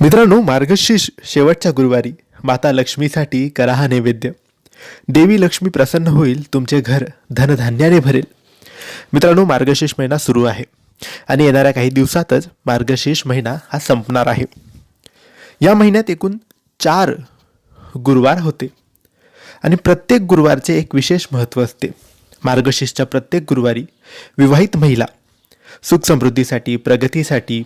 मित्रांनो मार्गशीर्ष शेवटच्या गुरुवारी माता लक्ष्मीसाठी करा हा नैवेद्य. देवी लक्ष्मी प्रसन्न होईल तुमचे घर धनधान्याने भरेल. मित्रांनो मार्गशीर्ष महिना सुरू आहे आणि येणाऱ्या काही दिवसातच मार्गशीर्ष महिना हा संपणार आहे. या महिन्यात एकूण चार गुरुवार होते आणि प्रत्येक गुरुवारचे एक विशेष महत्त्व असते. मार्गशीर्षच्या प्रत्येक गुरुवारी विवाहित महिला सुख समृद्धीसाठी प्रगतीसाठी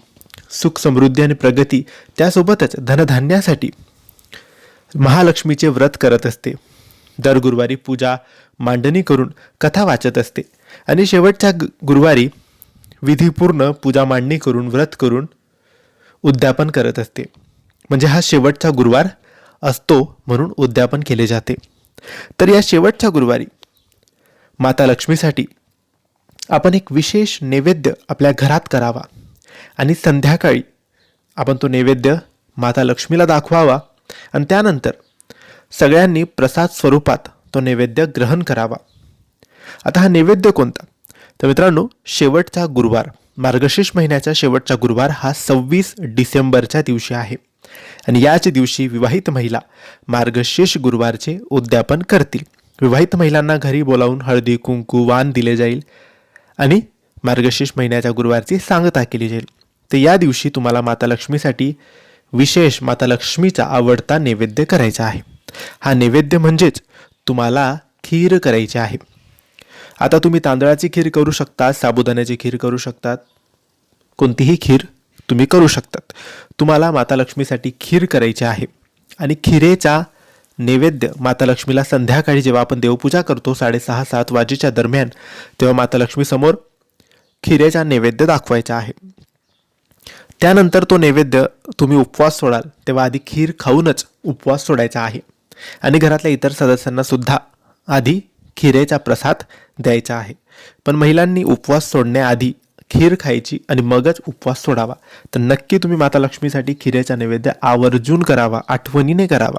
सुख समृद्धी आणि प्रगती त्यासोबतच धनधान्यासाठी महालक्ष्मीचे व्रत करत असते. दर गुरुवारी पूजा मांडणी करून कथा वाचत असते. आणि शेवटच्या गुरुवारी विधीपूर्ण पूजा मांडणी करून व्रत करून उद्यापन करत असते. म्हणजे हा शेवटचा गुरुवार असतो म्हणून उद्यापन केले जाते. तर या शेवटच्या गुरुवारी माता लक्ष्मीसाठी आपण एक विशेष नैवेद्य आपल्या घरात करावा. आणि संध्याकाळी आपण तो नैवेद्य माता लक्ष्मीला दाखवावा. आणि त्यानंतर सगळ्यांनी प्रसाद स्वरूपात तो नैवेद्य ग्रहण करावा. आता हा नैवेद्य कोणता? तर मित्रांनो शेवटचा गुरुवार मार्गशीर्ष महिन्याचा शेवटचा गुरुवार हा सव्वीस डिसेंबरच्या दिवशी आहे. आणि याच दिवशी विवाहित महिला मार्गशीर्ष गुरुवारचे उद्यापन करतील. विवाहित महिलांना घरी बोलावून हळदी कुंकू वाण दिले जाईल. आणि मार्गशीर्ष महिन्याच्या गुरुवारची सांगता केली जाईल. तर या दिवशी तुम्हाला माता लक्ष्मीसाठी विशेष माता लक्ष्मीचा आवडता नैवेद्य करायचा आहे. हा नैवेद्य म्हणजेच तुम्हाला खीर करायची आहे. आता तुम्ही तांदळाची खीर करू शकता साबुदाण्याची खीर करू शकतात. कोणतीही खीर तुम्ही करू शकतात. तुम्हाला माता लक्ष्मीसाठी खीर करायची आहे. आणि खिरेचा नैवेद्य माता लक्ष्मीला संध्याकाळी जेव्हा आपण देवपूजा करतो साडेसहा सात वाजेच्या दरम्यान तेव्हा माता लक्ष्मीसमोर खिरेचा नैवेद्य दाखवायचा आहे त्यानंतर तो नैवेद्य तुम्ही उपवास सोडाल तेव्हा आधी खीर खाऊनच उपवास सोडायचा आहे. आणि घरातल्या इतर सदस्यांना सुद्धा आधी खिरेचा प्रसाद द्यायचा आहे. पण महिलांनी उपवास सोडण्याआधी खीर खायची आणि मगच उपवास सोडावा. तर नक्की तुम्ही माता लक्ष्मीसाठी खिरेचा नैवेद्य आवर्जून करावा आठवणीने करावा.